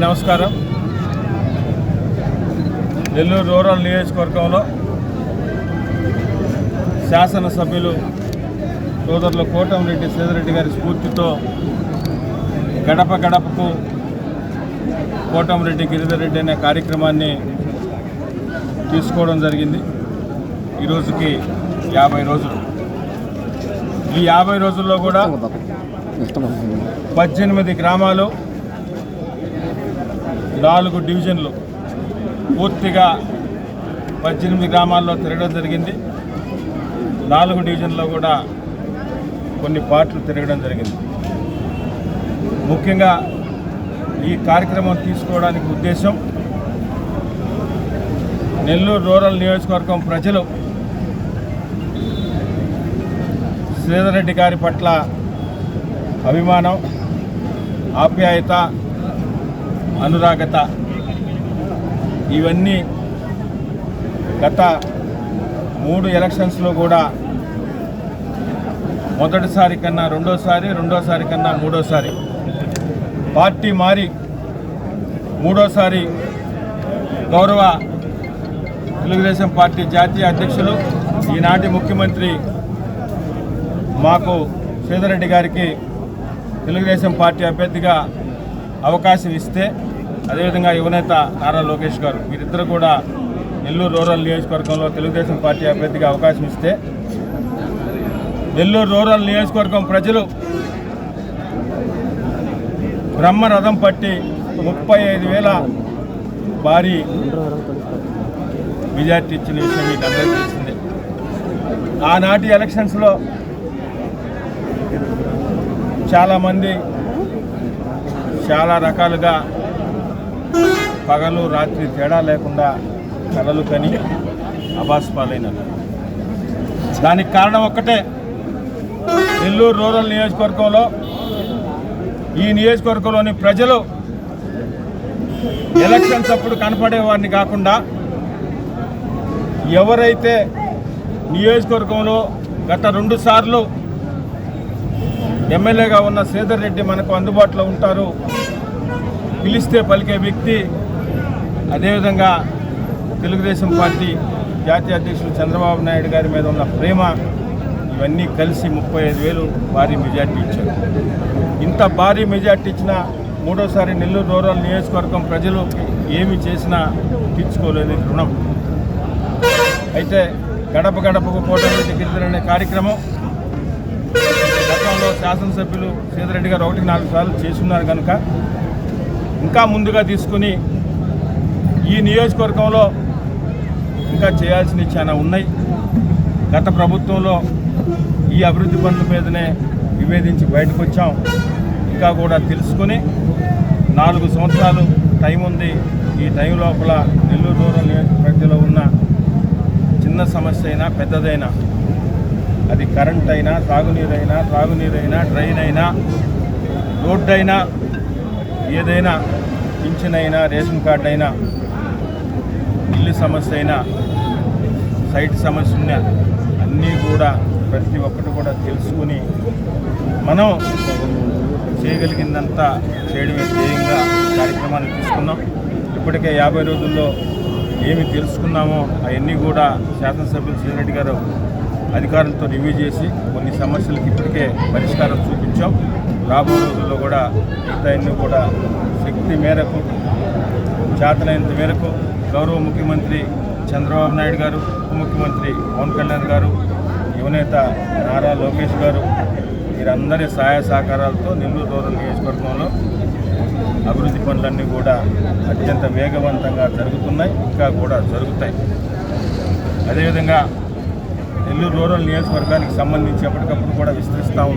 నమస్కారం. నెల్లూరు రూరల్ నియోజకవర్గంలో శాసనసభ్యులు సోదరులు కోటంరెడ్డి సేదరెడ్డి గారి స్ఫూర్తితో గడప గడపకు కోటంరెడ్డి గిరిధర్ రెడ్డి అనే కార్యక్రమాన్ని తీసుకోవడం జరిగింది. ఈరోజుకి యాభై రోజులు. ఈ యాభై రోజుల్లో కూడా పద్దెనిమిది గ్రామాలు నాలుగు డివిజన్లు పూర్తిగా పద్దెనిమిది గ్రామాల్లో తిరగడం జరిగింది. నాలుగు డివిజన్లో కూడా కొన్ని పార్ట్లు తిరగడం జరిగింది. ముఖ్యంగా ఈ కార్యక్రమం తీసుకోవడానికి ఉద్దేశం నెల్లూరు రూరల్ నియోజకవర్గం ప్రజలు శ్రీధరెడ్డి గారి పట్ల అభిమానం ఆప్యాయత అనురాగత. ఇవన్నీ గత మూడు ఎలక్షన్స్లో కూడా మొదటిసారి కన్నా రెండోసారి రెండోసారి కన్నా మూడోసారి. పార్టీ మారి మూడోసారి గౌరవ తెలుగుదేశం పార్టీ జాతీయ అధ్యక్షులు ఈనాటి ముఖ్యమంత్రి మాకు శ్రీధరెడ్డి గారికి తెలుగుదేశం పార్టీ అభ్యర్థిగా అవకాశం ఇస్తే అదేవిధంగా యువనేత నారా లోకేష్ గారు వీరిద్దరు కూడా నెల్లూరు రూరల్ నియోజకవర్గంలో తెలుగుదేశం పార్టీ అభ్యర్థిగా అవకాశం ఇస్తే నెల్లూరు రూరల్ నియోజకవర్గం ప్రజలు బ్రహ్మరథం పట్టి ముప్పై ఐదు వేల భారీ మెజార్టీ ఇచ్చిన విషయం మీకు అందరికీ తెలిసిందే. ఆనాటి ఎలక్షన్స్లో చాలామంది చాలా రకాలుగా పగలు రాత్రి తేడా లేకుండా కలలు కని పాలైన దానికి కారణం ఒక్కటే. నెల్లూరు రూరల్ నియోజకవర్గంలో ఈ నియోజకవర్గంలోని ప్రజలు ఎలక్షన్స్ అప్పుడు కనపడే వారిని కాకుండా ఎవరైతే నియోజకవర్గంలో గత రెండు సార్లు ఎమ్మెల్యేగా ఉన్న శ్రీధర్ రెడ్డి మనకు అందుబాటులో ఉంటారు పిలిస్తే పలికే వ్యక్తి అదేవిధంగా తెలుగుదేశం పార్టీ జాతీయ అధ్యక్షులు చంద్రబాబు నాయుడు గారి మీద ఉన్న ప్రేమ ఇవన్నీ కలిసి ముప్పై ఐదు వేలు భారీ మెజార్టీ ఇచ్చారు. ఇంత భారీ మెజార్టీ ఇచ్చిన మూడోసారి నెల్లూరు రూరల్ నియోజకవర్గం ప్రజలు ఏమి చేసినా తీర్చుకోలేని రుణం. అయితే గడప గడపకు కోటరెడ్డి గిరిజన కార్యక్రమం గతంలో శాసనసభ్యులు సీతారెడ్డి గారు ఒకటి నాలుగు సార్లు చేస్తున్నారు కనుక ఇంకా ముందుగా తీసుకుని ఈ నియోజకవర్గంలో ఇంకా చేయాల్సినవి చాలా ఉన్నాయి. గత ప్రభుత్వంలో ఈ అభివృద్ధి పనుల మీదనే విభేదించి బయటకు వచ్చాం ఇంకా కూడా తెలుసుకుని నాలుగు సంవత్సరాలు టైం ఉంది. ఈ టైం లోపల నెల్లూరు రూరల్ నియోజకవర్గంలో ఉన్న చిన్న సమస్య అయినా పెద్దదైనా అది కరెంట్ అయినా తాగునీరైనా త్రాగునీరైనా డ్రైన్ అయినా రోడ్డు అయినా ఏదైనా పింఛన్ అయినా రేషన్ కార్డు అయినా ఇల్లు సమస్య అయినా సైట్ సమస్య ఉన్నా అన్నీ కూడా ప్రతి ఒక్కటి కూడా తెలుసుకుని మనం చేయగలిగిందంతా చేయడమే ధ్యేయంగా కార్యక్రమాన్ని తీసుకున్నాం. ఇప్పటికే యాభై రోజుల్లో ఏమి తెలుసుకున్నామో అవన్నీ కూడా శాసనసభ్యులు శ్రీరెడ్డి గారు అధికారులతో రివ్యూ చేసి కొన్ని సమస్యలకు ఇప్పటికే పరిష్కారం చూపించాం. రాబో రోజుల్లో కూడా మిగతా కూడా శక్తి మేరకు చేతనైనంత మేరకు గౌరవ ముఖ్యమంత్రి చంద్రబాబు నాయుడు గారు ఉప ముఖ్యమంత్రి పవన్ కళ్యాణ్ గారు యువనేత నారా లోకేష్ గారు వీరందరి సహాయ సహకారాలతో నెల్లూరు రూరల్ నియోజకవర్గంలో అభివృద్ధి పనులన్నీ కూడా అత్యంత వేగవంతంగా జరుగుతున్నాయి ఇంకా కూడా జరుగుతాయి. అదేవిధంగా నెల్లూరు రూరల్ నియోజకవర్గానికి సంబంధించి ఎప్పటికప్పుడు కూడా విస్తరిస్తూ